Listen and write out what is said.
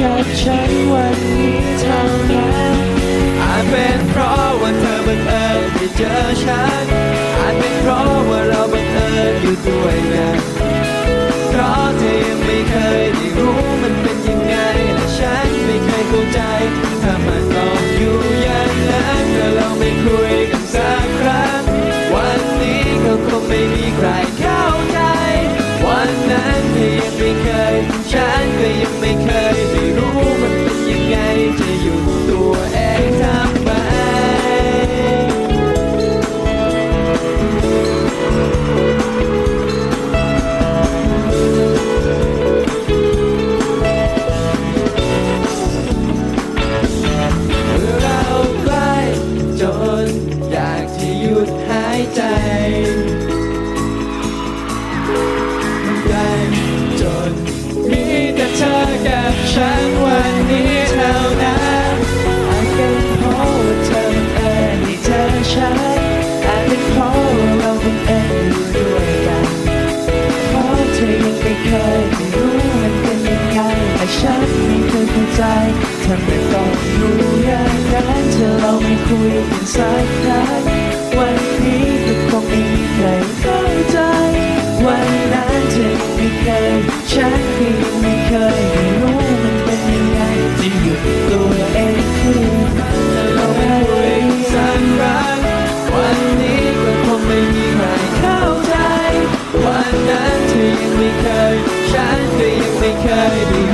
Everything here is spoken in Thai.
กับฉันวันนี้เท่านั้นอาจเป็นเพราะว่าเธอบังเอิญที่เจอฉัน ยุดหายใจใกลจนมีแต่เธอกับฉันวันนี้เท่านั้นอาจเป็นเพราะเธอบังเอิญที่เธอใช้อาจเป็นเพราะว่าเราบังเอิญอยู่ด้วยกันเพราะเธอยังไม่เคยได้รู้มันเป็นยังไงแต่ฉันไม่เคยเข้าใจทำไมต้องอยู่อย่างนั้นเธอเราไม่คุยกันสั ตัวเองคือถ้าเราไม่รู้เองสักครั้วันนี้ก็คงไม่มีใครเข้าใจ วันนั้นเธอยังไม่เคย ฉันก็ยังไม่เคย